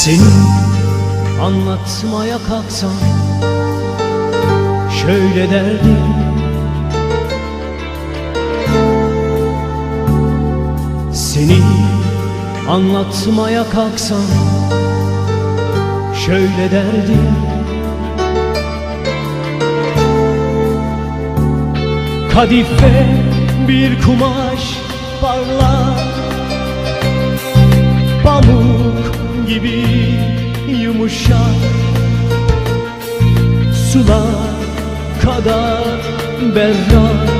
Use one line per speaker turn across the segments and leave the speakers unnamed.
Seni anlatmaya kalksam Şöyle derdim. Seni anlatmaya kalksam Şöyle derdim. Kadife bir kumaş parlar Pamuk gibi yumuşak Sular kadar berrak.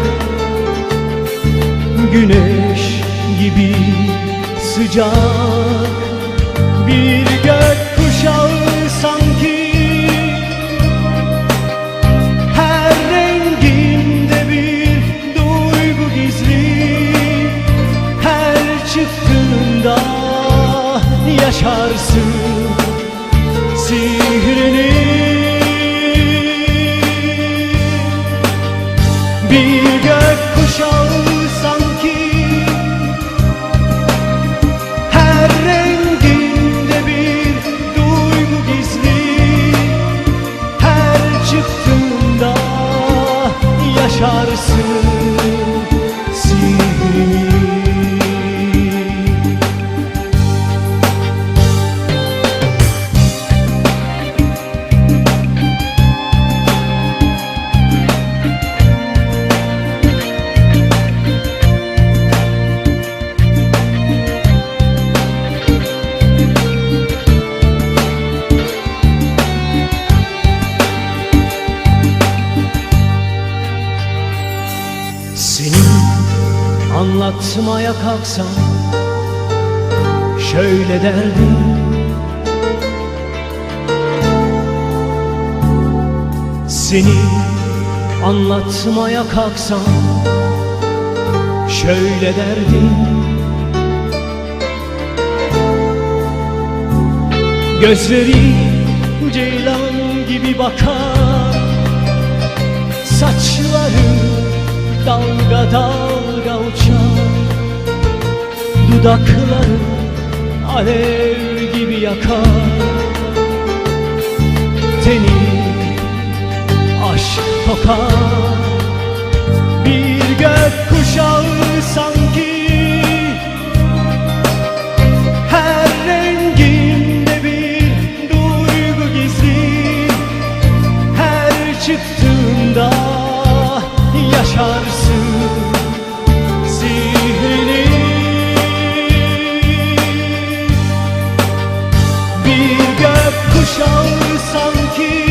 Güneş gibi sıcak yaşarsın Seni anlatmaya kalksam Şöyle derdim. Seni anlatmaya kalksam Şöyle derdim. Gözleri ceylan gibi bakar Saçları dalga dalga uçar Dudakları alev gibi yakar Teni aşk kokar Bir gök kuşağı gök kuşağı sanki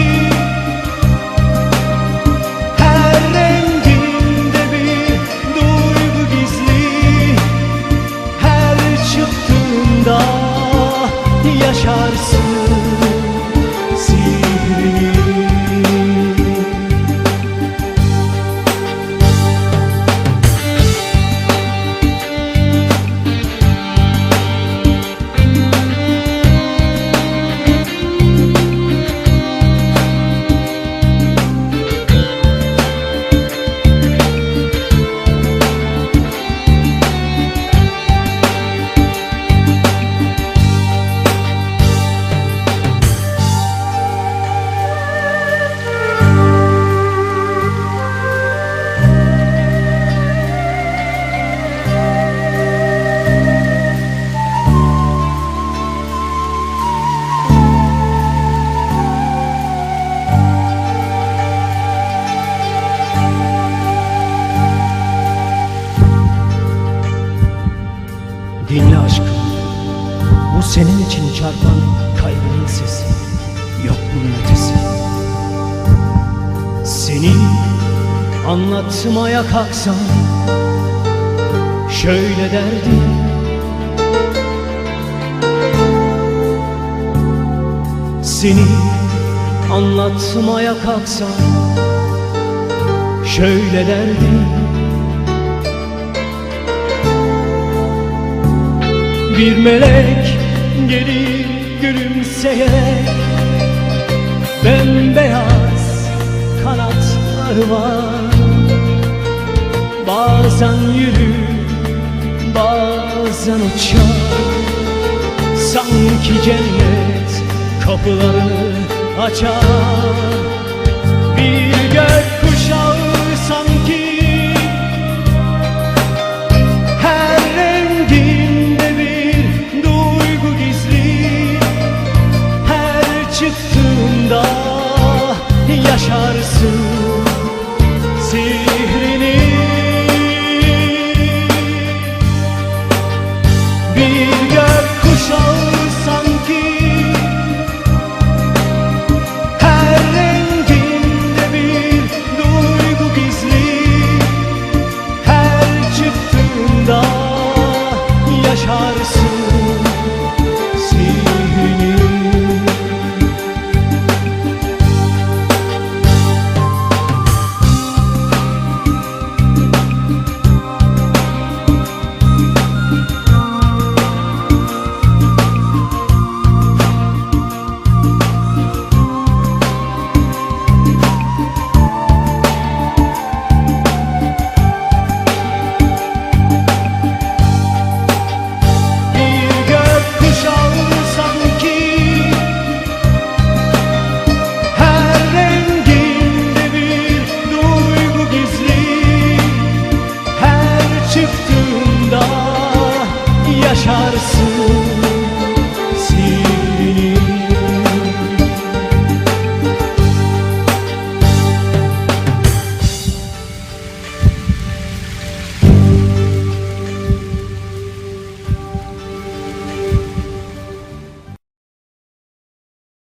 senin için çarpan kalbinin sesi Yok bunun ötesi. Seni anlatmaya kalksam Şöyle derdim. Seni anlatmaya kalksam Şöyle derdim. Bir melek gelir gülümseyerek Bembeyaz kanatları var. Bazen yürür, bazen uçar. Sanki cennet kapılarını açar. Bir gök kuşağı bir gör.